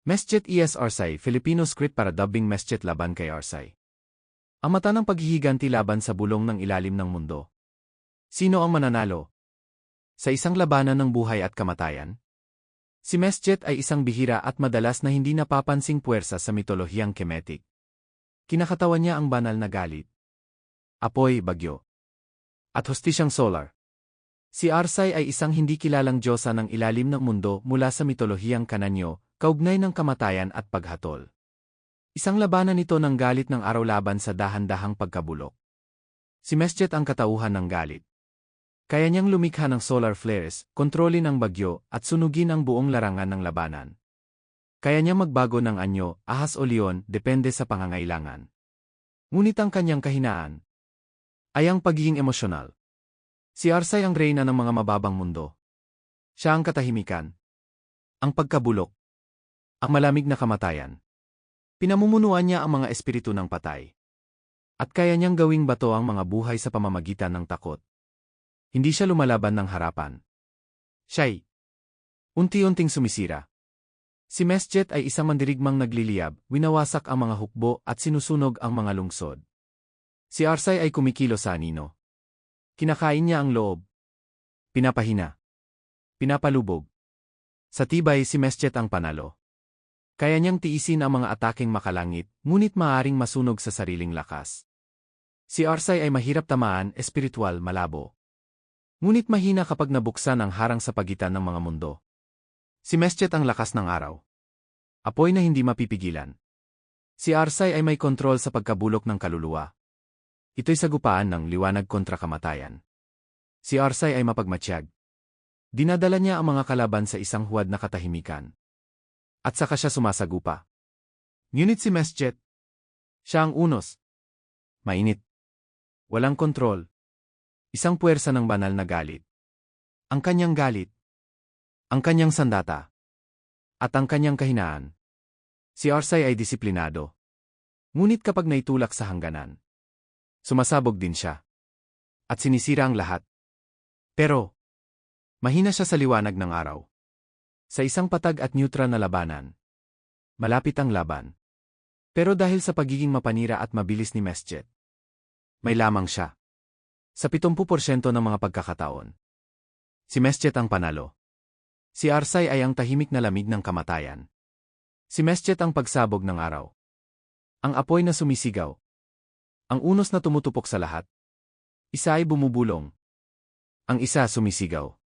Mesjet ES Arsay, Filipino script para dubbing Mesjet laban kay Arsay. Ang mata ng paghihiganti laban sa bulong ng ilalim ng mundo. Sino ang mananalo? Sa isang labanan ng buhay at kamatayan? Si Mesjet ay isang bihira at madalas na hindi napapansing puwersa sa mitolohiyang Kemetic. Kinakatawan niya ang banal na galit. Apoy, bagyo. At hostisyang solar. Si Arsay ay isang hindi kilalang diyosa ng ilalim ng mundo mula sa mitolohiyang Kananyo, kaugnay ng kamatayan at paghatol. Isang labanan nito ng galit ng araw laban sa dahan-dahang pagkabulok. Si Mesjet ang katauhan ng galit. Kaya niyang lumikha ng solar flares, kontrolin ang bagyo, at sunugin ang buong larangan ng labanan. Kaya niya magbago ng anyo, ahas o leon, depende sa pangangailangan. Ngunit ang kanyang kahinaan ay ang pagiging emosyonal. Si Arsay ang reyna ng mga mababang mundo. Siya ang katahimikan. Ang pagkabulok. Ang malamig na kamatayan. Pinamumunuan niya ang mga espiritu ng patay. At kaya niyang gawing bato ang mga buhay sa pamamagitan ng takot. Hindi siya lumalaban ng harapan. Siya'y unti-unting sumisira. Si Mesjet ay isang mandirigmang nagliliyab, winawasak ang mga hukbo at sinusunog ang mga lungsod. Si Arsay ay kumikilo sa anino. Kinakain niya ang loob. Pinapahina. Pinapalubog. Sa tibay si Mesjet ang panalo. Kaya niyang tiisin ang mga ataking makalangit, ngunit maaring masunog sa sariling lakas. Si Arsay ay mahirap tamaan, espiritual, malabo. Ngunit mahina kapag nabuksan ang harang sa pagitan ng mga mundo. Si Mesjet ang lakas ng araw. Apoy na hindi mapipigilan. Si Arsay ay may kontrol sa pagkabulok ng kaluluwa. Ito'y sagupaan ng liwanag kontra kamatayan. Si Arsay ay mapagmatsyag. Dinadala niya ang mga kalaban sa isang huwad na katahimikan. At saka siya sumasagupa. Ngunit si Mesjet, siya ang unos. Mainit. Walang kontrol. Isang puwersa ng banal na galit. Ang kanyang galit. Ang kanyang sandata. At ang kanyang kahinaan. Si Arsay ay disiplinado. Ngunit kapag naitulak sa hangganan, sumasabog din siya. At sinisira ang lahat. Pero, mahina siya sa liwanag ng araw. Sa isang patag at neutral na labanan, malapit ang laban. Pero dahil sa pagiging mapanira at mabilis ni Mesjet, may lamang siya. Sa 70% ng mga pagkakataon. Si Mesjet ang panalo. Si Arsay ay ang tahimik na lamig ng kamatayan. Si Mesjet ang pagsabog ng araw. Ang apoy na sumisigaw. Ang unos na tumutupok sa lahat. Isa ay bumubulong. Ang isa sumisigaw.